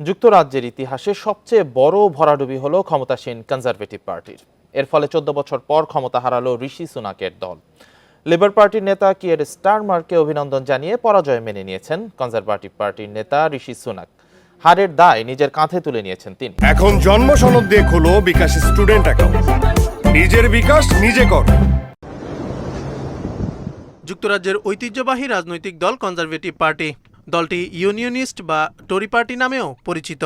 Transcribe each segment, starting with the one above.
যুক্তরাজ্যের ইতিহাসে সবচেয়ে বড় ভরাডুবি হল ক্ষমতাসীন কনজারভেটিভ পার্টির। এর ফলে চোদ্দ বছর পর ক্ষমতা হারালো ঋষি সুনাকের দল। লেবার পার্টির নেতা কিয়ের স্টারমারকে অভিনন্দন জানিয়ে পরাজয় মেনে নিয়েছেন কনজারভেটিভ পার্টির নেতা ঋষি সুনাক। হারের দায় নিজের কাঁধে তুলে নিয়েছেন তিনি। এখন জন্ম সনদ দিয়ে খোলো বিকাশ স্টুডেন্ট অ্যাকাউন্ট। নিজের বিকাশ নিজে কর। যুক্তরাজ্যের ঐতিহ্যবাহী রাজনৈতিক দল কনজারভেটিভ পার্টি। দলটি ইউনিয়নিস্ট বা টরি পার্টি নামেও পরিচিত।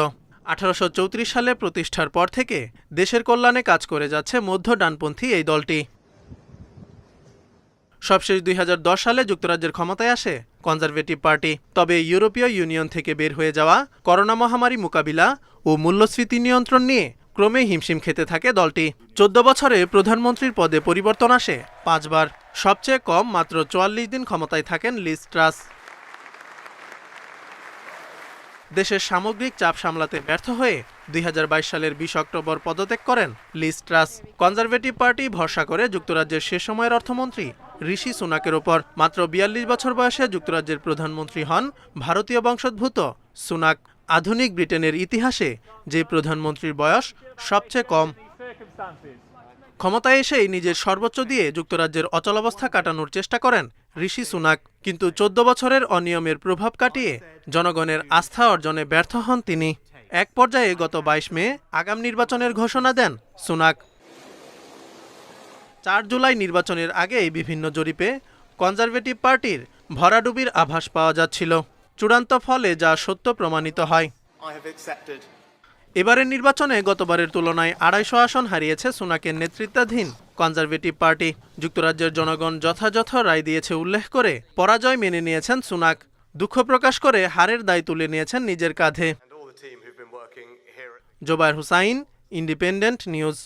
আঠারোশো চৌত্রিশ সালে প্রতিষ্ঠার পর থেকে দেশের কল্যাণে কাজ করে যাচ্ছে মধ্য ডানপন্থী এই দলটি। সবশেষ দুই হাজার দশ সালে যুক্তরাজ্যের ক্ষমতায় আসে কনজারভেটিভ পার্টি। তবে ইউরোপীয় ইউনিয়ন থেকে বের হয়ে যাওয়া, করোনা মহামারী মোকাবিলা ও মূল্যস্ফীতি নিয়ন্ত্রণ নিয়ে ক্রমে হিমশিম খেতে থাকে দলটি। চোদ্দ বছরে প্রধানমন্ত্রীর পদে পরিবর্তন আসে পাঁচবার। সবচেয়ে কম মাত্র চুয়াল্লিশ দিন ক্ষমতায় থাকেন লিজ ট্রাস। দেশের সামগ্রিক চাপ সামলাতে ব্যর্থ হয়ে দুই হাজার বাইশ সালের বিশ অক্টোবর পদত্যাগ করেন লিস্ট্রাস কনজারভেটিভ পার্টি ভরসা করে যুক্তরাজ্যের সে সময়ের অর্থমন্ত্রী ঋষি সুনাকের ওপর মাত্র বিয়াল্লিশ বছর বয়সে যুক্তরাজ্যের প্রধানমন্ত্রী হন ভারতীয় বংশোদ্ভূত সুনাক। আধুনিক ব্রিটেনের ইতিহাসে যে প্রধানমন্ত্রীর বয়স সবচেয়ে কম। ক্ষমতায় এসেই নিজের সর্বোচ্চ দিয়ে যুক্তরাজ্যের অচলাবস্থা কাটানোর চেষ্টা করেন ঋষি সুনাক কিন্তু চোদ্দ বছরের অনিয়মের প্রভাব কাটিয়ে জনগণের আস্থা অর্জনে ব্যর্থ হন তিনি। এক পর্যায়ে গত বাইশ মে আগাম নির্বাচনের ঘোষণা দেন সুনাক। চার জুলাই নির্বাচনের আগেই বিভিন্ন জরিপে কনজারভেটিভ পার্টির ভরাডুবির আভাস পাওয়া যাচ্ছিল। চূড়ান্ত ফলে যা সত্য প্রমাণিত হয়. এবারের নির্বাচনে গতবারের তুলনায় আড়াইশো আসন হারিয়েছে সুনাকের নেতৃত্বাধীন কনজারভেটিভ পার্টি। যুক্তরাজ্যের জনগণ যথাযথ রায় দিয়েছে উল্লেখ করে পরাজয় মেনে নিয়েছেন সুনাক। দুঃখ প্রকাশ করে হারের দায় তুলে নিয়েছেন নিজের কাঁধে। Zobayer Hossain independent news.